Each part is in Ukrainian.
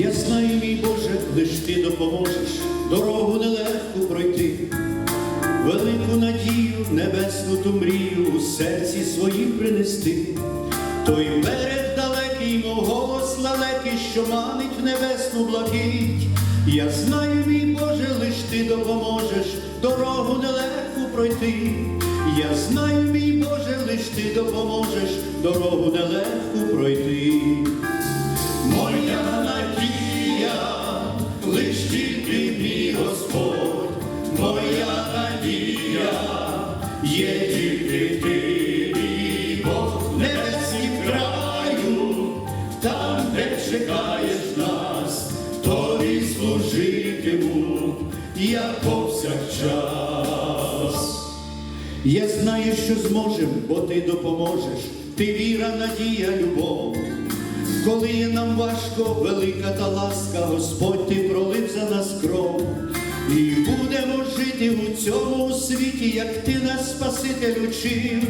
Я знаю, мій Боже, лиш ти допоможеш дорогу нелегку пройти, велику надію, небесну ту мрію у серці своїм принести. Той берег далекий, мов голос лалекий, що манить в небесну блакить. Я знаю, мій Боже, лиш ти допоможеш дорогу нелегку пройти. Я знаю, мій Боже, лиш ти допоможеш дорогу нелегку пройти. Моя надія, лиш тільки мій Господь, моя надія, є тільки ти, мій Бог, небесний краю, там, де чекаєш нас, тобі служитиму, я повсякчас. Я знаю, що зможем, бо ти допоможеш, ти віра, надія, любов. Коли нам важко, велика та ласка, Господь ти пролив за нас кров. І будемо жити у цьому світі, як ти нас Спаситель учив.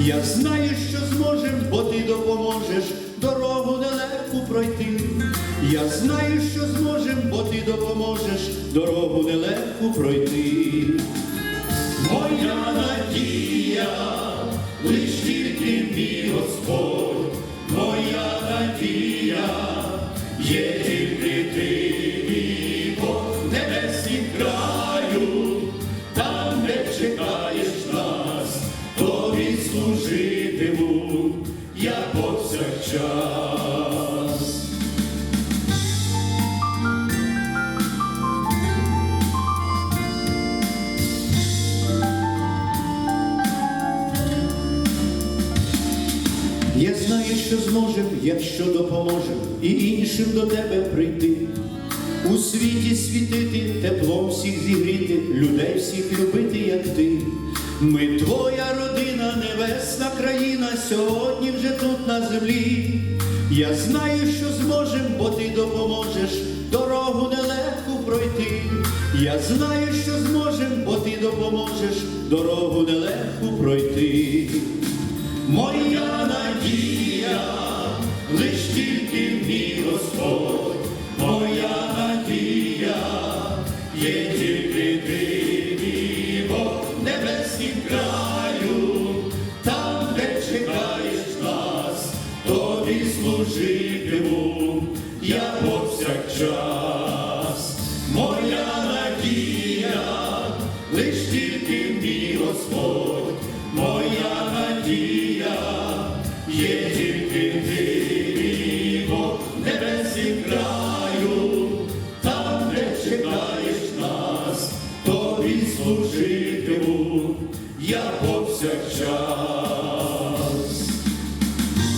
Я знаю, що зможем, бо ти допоможеш дорогу нелегку пройти. Я знаю, що зможем, бо ти допоможеш дорогу нелегку пройти. Є тільки ти, Бог, небесний краю, там, де чекаєш нас, тобі служитиму, я повсякчас. Знаю, що зможем, якщо допоможем, і іншим до тебе прийти. У світі світити, теплом всіх зігріти, людей всіх любити, як ти. Ми твоя родина, небесна країна, сьогодні вже тут на землі. Я знаю, що зможем, бо ти допоможеш дорогу нелегку пройти. Я знаю, що зможем, бо ти допоможеш дорогу нелегку пройти. Моя надія, лиш тільки мій Господь, моя надія, є тільки ти, мій Бог, небесні краю, там, де чекаєш нас, тобі служитиму, краю, там, не чекаєш нас, тобі служитиму, я повсякчас.